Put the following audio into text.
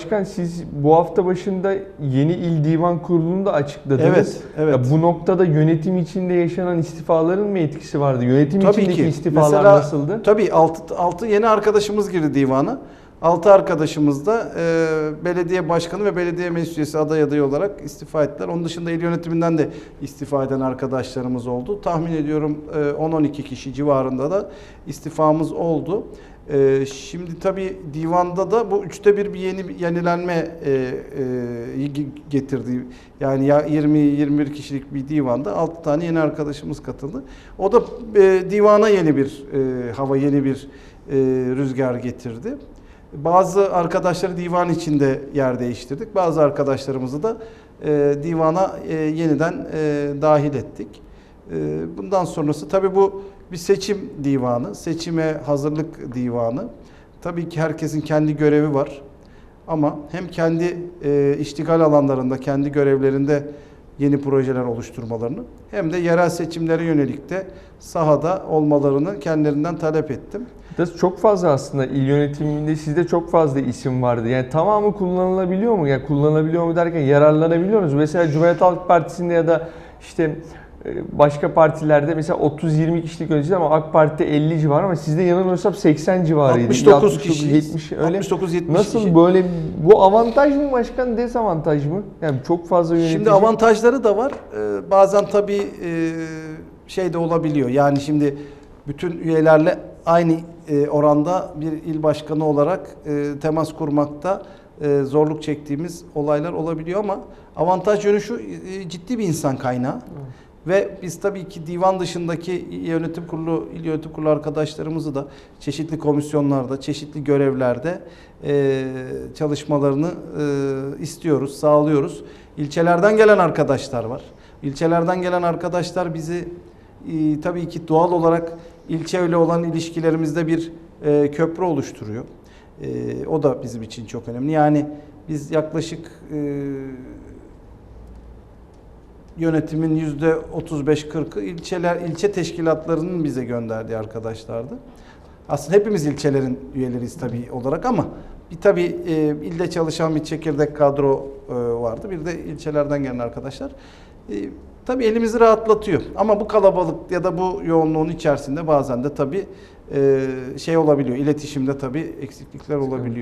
Başkan siz bu hafta başında yeni il divan kurulunu da açıkladınız. Evet, evet. Ya bu noktada yönetim içinde yaşanan istifaların mı etkisi vardı? Yönetim Tabii içindeki ki. istifalar Mesela, nasıldı? Tabii 6, 6 yeni arkadaşımız girdi divana. 6 arkadaşımız da e, belediye başkanı ve belediye meclis üyesi aday adayı olarak istifa ettiler. Onun dışında il yönetiminden de istifa eden arkadaşlarımız oldu. Tahmin ediyorum e, 10-12 kişi civarında da istifamız oldu. E, şimdi tabii divanda da bu üçte bir bir yeni yenilenme e, e, getirdi. Yani ya 20-21 kişilik bir divanda 6 tane yeni arkadaşımız katıldı. O da e, divana yeni bir e, hava, yeni bir e, rüzgar getirdi. Bazı arkadaşları divan içinde yer değiştirdik. Bazı arkadaşlarımızı da e, divana e, yeniden e, dahil ettik. E, bundan sonrası tabii bu bir seçim divanı, seçime hazırlık divanı. Tabii ki herkesin kendi görevi var. Ama hem kendi e, iştigal alanlarında, kendi görevlerinde yeni projeler oluşturmalarını hem de yerel seçimlere yönelik de sahada olmalarını kendilerinden talep ettim. Çok fazla aslında il yönetiminde sizde çok fazla isim vardı. Yani tamamı kullanılabiliyor mu? Yani kullanılabiliyor mu derken yararlanabiliyor musunuz? Mesela Cumhuriyet Halk Partisi'nde ya da işte başka partilerde mesela 30-20 kişilik yönetici ama AK Parti'de 50 civarı ama sizde yanılmıyorsam 80 civarıydı. 69 60, kişi, 70 öyle. 69-70 Nasıl kişi. böyle bu avantaj mı başkan dezavantaj mı? Yani çok fazla yönetici. Şimdi avantajları da var. Ee, bazen tabii e, şey de olabiliyor. Yani şimdi bütün üyelerle aynı e, oranda bir il başkanı olarak e, temas kurmakta e, zorluk çektiğimiz olaylar olabiliyor ama avantaj yönü şu e, ciddi bir insan kaynağı. Ve biz tabii ki divan dışındaki yönetim kurulu, il yönetim kurulu arkadaşlarımızı da çeşitli komisyonlarda, çeşitli görevlerde e, çalışmalarını e, istiyoruz, sağlıyoruz. İlçelerden gelen arkadaşlar var. İlçelerden gelen arkadaşlar bizi e, tabii ki doğal olarak ilçeyle olan ilişkilerimizde bir e, köprü oluşturuyor. E, o da bizim için çok önemli. Yani biz yaklaşık e, yönetimin yüzde 35-40'ı ilçeler, ilçe teşkilatlarının bize gönderdiği arkadaşlardı. Aslında hepimiz ilçelerin üyeleriyiz tabii olarak ama bir tabii e, ilde çalışan bir çekirdek kadro e, vardı. Bir de ilçelerden gelen arkadaşlar. E, tabii elimizi rahatlatıyor. Ama bu kalabalık ya da bu yoğunluğun içerisinde bazen de tabii e, şey olabiliyor. İletişimde tabii eksiklikler olabiliyor.